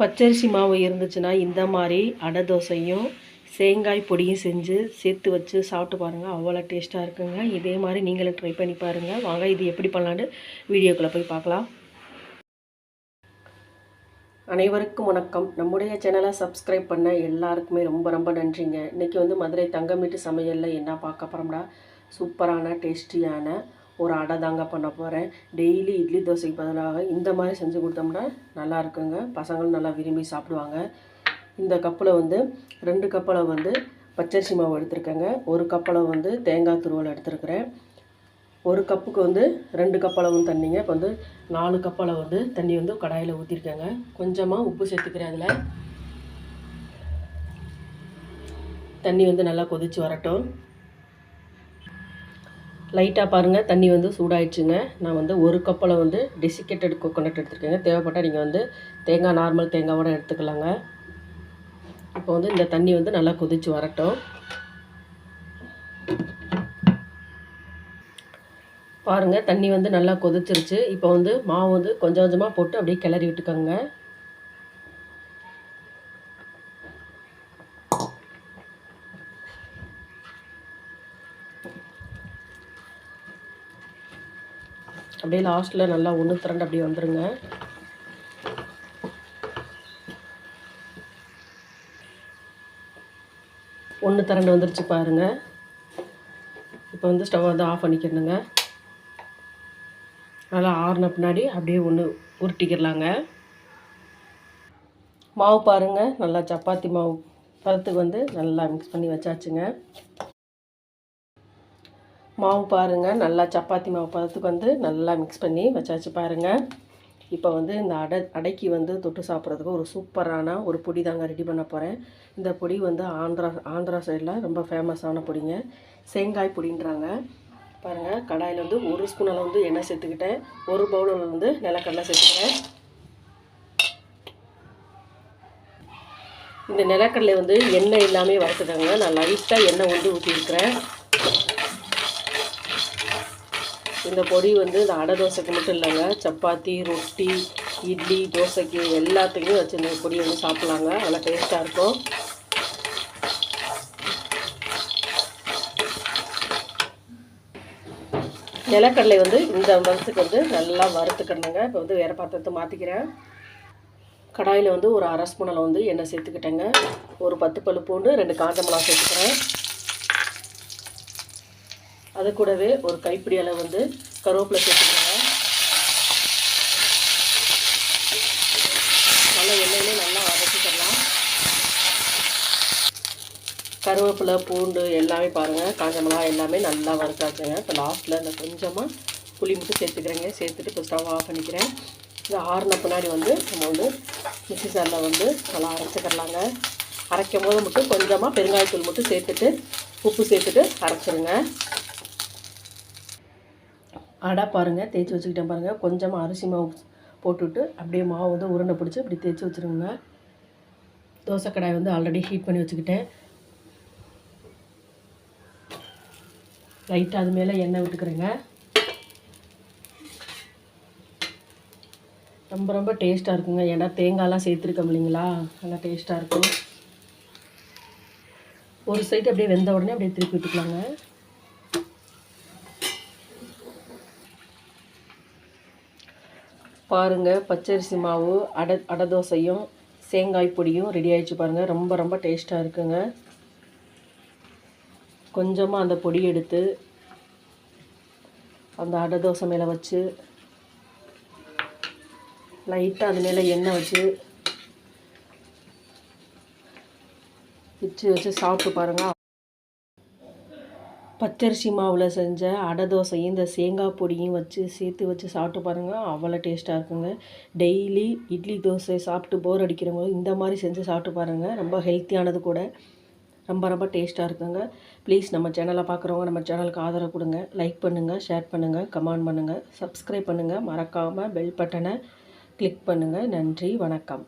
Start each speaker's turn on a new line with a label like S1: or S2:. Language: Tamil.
S1: பச்சரிசி மாவு இருந்துச்சுன்னா இந்த மாதிரி அடை தோசையும் தேங்காய் பொடியும் செஞ்சு சேர்த்து வச்சு சாப்பிட்டு பாருங்கள் அவ்வளோ டேஸ்ட்டாக இருக்குங்க. இதே மாதிரி நீங்களும் ட்ரை பண்ணி பாருங்கள் வாங்க இது எப்படி பண்ணலான்னு வீடியோக்குள்ளே போய் பார்க்கலாம். அனைவருக்கும் வணக்கம். நம்முடைய சேனலை சப்ஸ்கிரைப் பண்ண எல்லாருக்குமே ரொம்ப ரொம்ப நன்றிங்க. இன்றைக்கி வந்து மதுரை தங்கமீட்டு சமையலில் என்ன பார்க்க போகிறோம்னா சூப்பரான டேஸ்டியான ஒரு அடை தாங்க பண்ண போகிறேன் டெய்லி இட்லி தோசைக்கு பதிலாக இந்த மாதிரி செஞ்சு கொடுத்தோம்னா நல்லா இருக்குங்க. பசங்களும் நல்லா விரும்பி சாப்பிடுவாங்க. இந்த கப்பில் வந்து ரெண்டு கப்பில் வந்து பச்சரிசி மாவு எடுத்திருக்கேங்க. ஒரு கப்பில் வந்து தேங்காய் துருவல் எடுத்துருக்கிறேன். ஒரு கப்புக்கு வந்து ரெண்டு கப்பளவும் தண்ணிங்க. இப்போ வந்து நாலு கப் வந்து தண்ணி வந்து கடாயில் ஊற்றிருக்கேங்க கொஞ்சமாக உப்பு சேர்த்துக்கிறேன் அதில். தண்ணி வந்து நல்லா கொதித்து வரட்டும். லைட்டாக பாருங்கள் தண்ணி வந்து சூடாயிடுச்சுங்க. நான் வந்து ஒரு கப்பில் வந்து டெசிகேட்டட் கோகோனட் எடுத்துருக்கேங்க. தேவைப்பட்டால் நீங்கள் வந்து தேங்காய் நார்மல் தேங்காவோட எடுத்துக்கலாங்க. இப்போ வந்து இந்த தண்ணி வந்து நல்லா கொதித்து வரட்டும். பாருங்கள் தண்ணி வந்து நல்லா கொதிச்சிருச்சு. இப்போ வந்து மாவு வந்து கொஞ்சம் கொஞ்சமாக போட்டு அப்படியே கிளறி விட்டுக்கோங்க. அப்படியே லாஸ்ட்டில் நல்லா ஒன்று திரண்டு அப்படியே வந்துடுங்க ஒன்று திரண்டு வந்துருச்சு பாருங்கள் இப்போ வந்து ஸ்டவ் வந்து ஆஃப் பண்ணிக்கணுங்க. நல்லா ஆறின பின்னாடி அப்படியே ஒன்று உருட்டிக்கிடலாங்க மாவு பாருங்கள் நல்லா சப்பாத்தி மாவு பதத்துக்கு வந்து நல்லா மிக்ஸ் பண்ணி வச்சாச்சுங்க. மாவு பாருங்கள் நல்லா சப்பாத்தி மாவு பதத்துக்கு வந்து நல்லா மிக்ஸ் பண்ணி வச்சாச்சு பாருங்கள் இப்போ வந்து இந்த அடை அடைக்கி வந்து தொட்டு சாப்பிட்றதுக்கு ஒரு சூப்பரான ஒரு பொடி தாங்க ரெடி பண்ண போகிறேன் இந்த பொடி வந்து ஆந்திரா ஆந்திரா சைடில் ரொம்ப ஃபேமஸான பொடிங்க. தேங்காய் பொடின்றாங்க. பாருங்கள் கடாயில் வந்து ஒரு ஸ்பூன் அளவு வந்து எண்ணெய் சேர்த்துக்கிட்டேன். ஒரு பவுலில் வந்து நிலக்கடலை சேர்த்துக்கிறேன். இந்த நிலக்கடலை வந்து எண்ணெய் இல்லாமல் வறுத்துட்டாங்க. நான் லைட்டாக எண்ணெய் வந்து ஊற்றிருக்கிறேன் இந்த பொடி வந்து இந்த அடை தோசைக்கு மட்டும் இல்லைங்க. சப்பாத்தி ரொட்டி இட்லி தோசைக்கு எல்லாத்துக்குமே வச்சு இந்த பொடி வந்து சாப்பிட்லாங்க. நல்லா டேஸ்ட்டாக இருக்கும். நிலக்கடலை வந்து இந்த வருஷத்துக்கு வந்து நல்லா வறுத்துக்கணுங்க. இப்போ வந்து வேறு பாத்திரத்தை மாற்றிக்கிறேன் கடாயில் வந்து ஒரு அரை ஸ்பூனில் வந்து எண்ணெய் சேர்த்துக்கிட்டேங்க. ஒரு பத்து பல்லு பூண்டு ரெண்டு காஞ்ச மிளகா சேர்த்துக்கிறேன். அது கூடவே ஒரு கைப்பிடி அளவு வந்து கருவேப்பிலை சேர்த்துக்கோங்க. நல்லா எண்ணெயிலே நல்லா வதக்கிக்கலாம் கருவேப்பிலை பூண்டு எல்லாமே பாருங்கள் காஞ்ச மிளகாய் எல்லாமே நல்லா வறுத்தாச்சுங்க. இப்போ லாஸ்ட்டில் இந்த கொஞ்சமாக புளி மட்டும் சேர்த்துக்கிறேங்க. சேர்த்துட்டு இப்போ ஸ்டவ் ஆஃப் பண்ணிக்கிறேன். இது ஆறுன பின்னாடி வந்து நம்ம வந்து மிக்சி சாரில் வந்து நல்லா அரைச்சிக்கிறலாங்க அரைக்கும் போது மட்டும் கொஞ்சமாக பெருங்காயத்தூள் மட்டும் சேர்த்துட்டு உப்பு சேர்த்துட்டு அரைச்சிருங்க. அடை பாருங்கள் தேய்ச்சி வச்சுக்கிட்டேன் பாருங்கள் கொஞ்சமாக அரிசி மாவு போட்டுவிட்டு அப்படியே மாவு வந்து உருண்டை பிடிச்சி இப்படி தேய்ச்சி வச்சுருங்க தோசை கடாய் வந்து ஆல்ரெடி ஹீட் பண்ணி வச்சுக்கிட்டேன். லைட்டாக அது மேலே எண்ணெய் விட்டுக்கிறேங்க. ரொம்ப ரொம்ப டேஸ்ட்டாக இருக்குங்க. ஏன்னா தேங்காயெலாம் சேர்த்துருக்கோம் இல்லைங்களா? நல்லா டேஸ்ட்டாக இருக்கும். ஒரு சைடு அப்படியே வெந்த உடனே அப்படியே திருப்பி விட்டுக்கலாங்க. பாருங்கள் பச்சரிசி மாவு அடை அடை தோசையும் தேங்காய் பொடியும் ரெடி ஆகிடுச்சு பாருங்கள் ரொம்ப ரொம்ப டேஸ்ட்டாக இருக்குங்க. கொஞ்சமாக அந்த பொடி எடுத்து அந்த அடை தோசை மேலே வச்சு லைட்டாக அது மேலே எண்ணெய் வச்சு பிச்சு வச்சு சாப்பிட்டு பாருங்கள் பச்சரிசி மாவில் செஞ்ச அடை தோசையும் இந்த தேங்காய் பொடியும் வச்சு சேர்த்து வச்சு சாப்பிட்டு பாருங்கள் அவ்வளோ டேஸ்ட்டாக இருக்குங்க. டெய்லி இட்லி தோசை சாப்பிட்டு போர் அடிக்கிறவங்க இந்த மாதிரி செஞ்சு சாப்பிட்டு பாருங்கள் ரொம்ப ஹெல்த்தியானது கூட. ரொம்ப ரொம்ப டேஸ்ட்டாக இருக்குங்க. ப்ளீஸ் நம்ம சேனலை பார்க்குறவங்க நம்ம சேனலுக்கு ஆதரவு கொடுங்க. லைக் பண்ணுங்கள் ஷேர் பண்ணுங்கள் கமெண்ட் பண்ணுங்கள் சப்ஸ்கிரைப் பண்ணுங்கள் மறக்காமல் பெல் பட்டனை கிளிக் பண்ணுங்கள் நன்றி வணக்கம்.